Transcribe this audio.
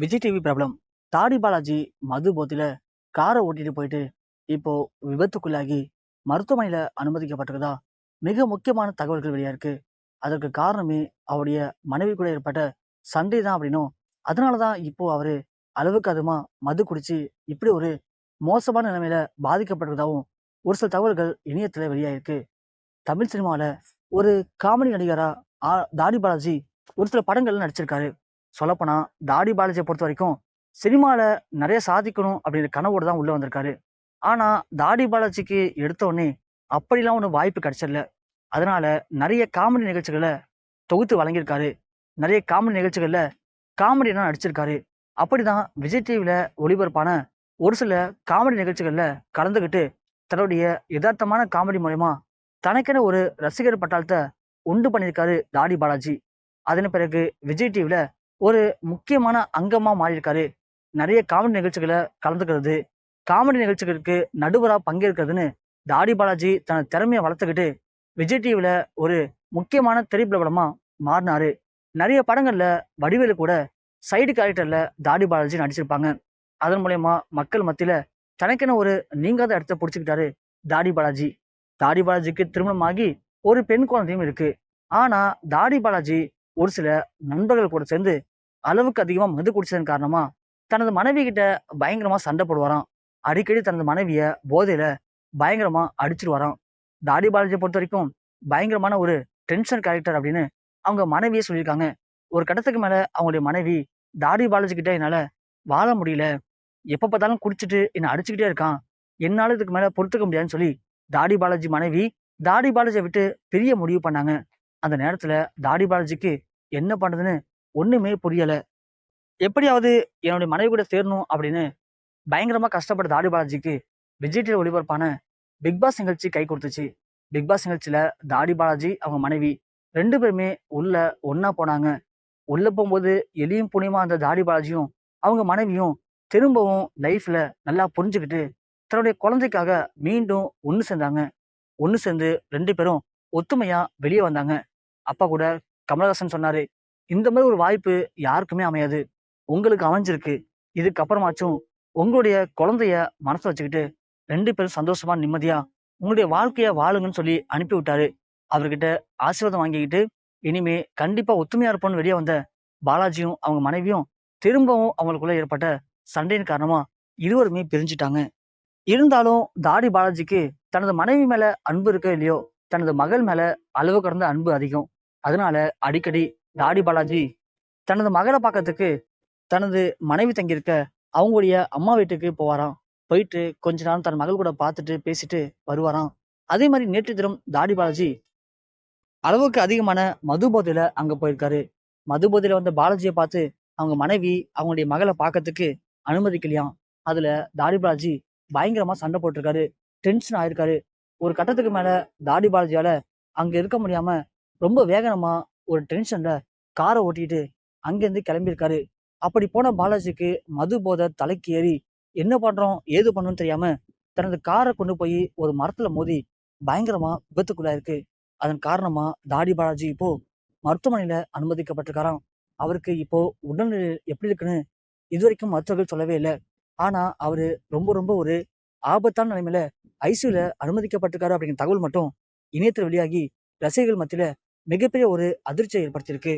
Vijay TV பிரபலம் தாடி பாலாஜி மது போத்தில காரை ஓட்டிட்டு போயிட்டு இப்போ விபத்துக்குள்ளாகி மருத்துவமனையில அனுமதிக்கப்பட்டிருக்கதா? மிக முக்கியமான தகவல்கள் வெளியா இருக்கு. அதற்கு காரணமே அவருடைய மனைவி கூட ஏற்பட்ட சண்டை தான் அப்படின்னும் அதனாலதான் இப்போ அவர் அளவுக்கு அதிகமாக மது குடிச்சு இப்படி ஒரு மோசமான நிலைமையில பாதிக்கப்பட்டிருக்கதாவும் ஒரு சில தகவல்கள் இணையத்தில் வெளியாயிருக்கு தமிழ் சினிமாவில் ஒரு காமெடி நடிகராக ஆ- தாடி பாலாஜி ஒரு சில படங்கள்ல நடிச்சிருக்காரு. சொல்லப்போனால் தாடி பாலாஜியை பொறுத்த வரைக்கும் சினிமாவில் நிறைய சாதிக்கணும் அப்படிங்கிற கனவோடு தான் உள்ளே வந்திருக்காரு. ஆனால் தாடி பாலாஜிக்கு எடுத்தோடனே அப்படிலாம் ஒன்றும் வாய்ப்பு கிடைச்சிடல. அதனால நிறைய காமெடி நிகழ்ச்சிகளை தொகுத்து வழங்கியிருக்காரு. நிறைய காமெடி நிகழ்ச்சிகளில் காமெடியெல்லாம் நடிச்சிருக்காரு. அப்படி தான் விஜய் டிவியில் ஒளிபரப்பான ஒரு சில காமெடி நிகழ்ச்சிகளில் கலந்துக்கிட்டு தன்னுடைய யதார்த்தமான காமெடி மூலயமா தனக்கென ஒரு ரசிகர் பட்டாளத்தை உண்டு பண்ணியிருக்காரு தாடி பாலாஜி. அதன் பிறகு விஜய் டிவியில் ஒரு முக்கியமான அங்கமாக மாறியிருக்காரு. நிறைய காமெடி நிகழ்ச்சிகளை கலந்துக்கிறது. காமெடி நிகழ்ச்சிகளுக்கு நடுவராக பங்கேற்கிறதுன்னு தாடி பாலாஜி தனது திறமையை வளர்த்துக்கிட்டு விஜய் டிவியில் ஒரு முக்கியமான திரைப்பிரபலமாக மாறினாரு. நிறைய படங்களில் வடிவேலு கூட சைடு கேரக்டரில் தாடி பாலாஜி நடிச்சிருப்பாங்க. அதன் மூலயமா மக்கள் மத்தியில் தனக்கென ஒரு நீங்காத இடத்த பிடிச்சிக்கிட்டாரு தாடி பாலாஜி. தாடி பாலாஜிக்கு திருமணமாகி ஒரு பெண் குழந்தையும் இருக்குது ஆனால் தாடி பாலாஜி ஒரு சில நண்பர்கள் கூட சேர்ந்து அளவுக்கு அதிகமாக மது குடிச்சதன் காரணமாக தனது மனைவி கிட்ட பயங்கரமாக சண்டை போடுவாராம். அடிக்கடி தனது மனைவியை போதையில் பயங்கரமாக அடிச்சிட்டு வரான் தாடி பாலாஜியை பொறுத்த வரைக்கும் பயங்கரமான ஒரு டென்ஷன் கேரக்டர் அப்படின்னு அவங்க மனைவியே சொல்லியிருக்காங்க. ஒரு கட்டத்துக்கு மேலே அவங்களுடைய மனைவி தாடி பாலாஜி கிட்ட என்னால் வாழ முடியல. எப்போ பார்த்தாலும் குடிச்சிட்டு என்னை அடிச்சுக்கிட்டே இருக்கான். என்னால் இதுக்கு மேலே பொறுத்துக்க முடியாதுன்னு சொல்லி தாடி பாலாஜி மனைவி தாடி பாலாஜியை விட்டு பிரிய முடிவு பண்ணாங்க. அந்த நேரத்தில் தாடி பாலாஜிக்கு என்ன பண்ணுறதுன்னு ஒன்றுமே புரியலை. எப்படியாவது என்னுடைய மனைவி கூட சேரணும் அப்படின்னு பயங்கரமாக கஷ்டப்பட்ட தாடி பாலாஜிக்கு விஜய் ஒளிபரப்பான பிக் பாஸ் நிகழ்ச்சி கை கொடுத்துச்சு. பிக் பாஸ் நிகழ்ச்சியில தாடி பாலாஜி அவங்க மனைவி ரெண்டு பேருமே உள்ள ஒன்றா போனாங்க. உள்ளே போகும்போது எலியும் புனியமாக அந்த தாடி பாலாஜியும் அவங்க மனைவியும் திரும்பவும் லைஃப்பில் நல்லா புரிஞ்சுக்கிட்டு தன்னுடைய குழந்தைக்காக மீண்டும் ஒன்று சேர்ந்தாங்க. ஒன்று சேர்ந்து ரெண்டு பேரும் ஒத்துமையாக வெளியே வந்தாங்க. அப்பா கூட கமலஹாசன் சொன்னார் இந்த மாதிரி ஒரு வாய்ப்பு யாருக்குமே அமையாது. உங்களுக்கு அமைஞ்சிருக்கு. இதுக்கப்புறமாச்சும் உங்களுடைய குழந்தைய மனசு வச்சுக்கிட்டு ரெண்டு பேரும் சந்தோஷமா நிம்மதியா உங்களுடைய வாழ்க்கையை வாழுங்கன்னு சொல்லி அனுப்பி விட்டாரு. அவர்கிட்ட ஆசீர்வாதம் வாங்கிக்கிட்டு இனிமே கண்டிப்பா ஒத்துமையா இருப்போம்னு வெளியே வந்த பாலாஜியும் அவங்க மனைவியும் திரும்பவும் அவங்களுக்குள்ள ஏற்பட்ட சண்டையின் காரணமா இருவருமே பிரிஞ்சுட்டாங்க. இருந்தாலும் தாடி பாலாஜிக்கு தனது மனைவி மேல அன்பு இருக்கோ இல்லையோ தனது மகள் மேல அளவு கடந்த அன்பு அதிகம். அதனால அடிக்கடி தாடி பாலாஜி தனது மகளை பார்க்கறதுக்கு தனது மனைவி தங்கியிருக்க அவங்களுடைய அம்மா வீட்டுக்கு போவாராம். போயிட்டு கொஞ்ச நாள் தன் மகள் கூட பார்த்துட்டு பேசிட்டு வருவாராம். அதே மாதிரி நேற்று தினம் தாடி பாலாஜி அளவுக்கு அதிகமான மது போதையில அங்க போயிருக்காரு. மது போதையில வந்த பாலாஜியை பார்த்து அவங்க மனைவி அவங்களுடைய மகளை பார்க்கறதுக்கு அனுமதிக்கலையாம். அதுல தாடி பாலாஜி பயங்கரமா சண்டை போட்டிருக்காரு. டென்ஷன் ஆயிருக்காரு. ஒரு கட்டத்துக்கு மேல தாடி பாலாஜியால அங்க இருக்க முடியாம ரொம்ப வேகனமாக ஒரு டென்ஷனில் காரை ஓட்டிட்டு அங்கேருந்து கிளம்பியிருக்காரு. அப்படி போன பாலாஜிக்கு மது போதை தலைக்கு ஏறி என்ன பண்ணுறோம் ஏது பண்ணணும்னு தெரியாமல் தனது காரை கொண்டு போய் ஒரு மரத்தில் மோதி பயங்கரமா விபத்துக்குள்ளாயிருக்கு அதன் காரணமா தாடி பாலாஜி இப்போது மருத்துவமனையில் அனுமதிக்கப்பட்டிருக்காராம். அவருக்கு இப்போது உடல்நிலை எப்படி இருக்குன்னு இதுவரைக்கும் மருத்துவர்கள் சொல்லவே இல்லை. ஆனால் அவர் ரொம்ப ரொம்ப ஒரு ஆபத்தான நிலைமையில ஐசியூல அனுமதிக்கப்பட்டிருக்காரு அப்படிங்கிற தகவல் மட்டும் இணையத்தில் வெளியாகி ரசிகர்கள் மத்தியில் மிகப்பெரிய ஒரு அதிர்ச்சியை ஏற்படுத்தியிருக்கு.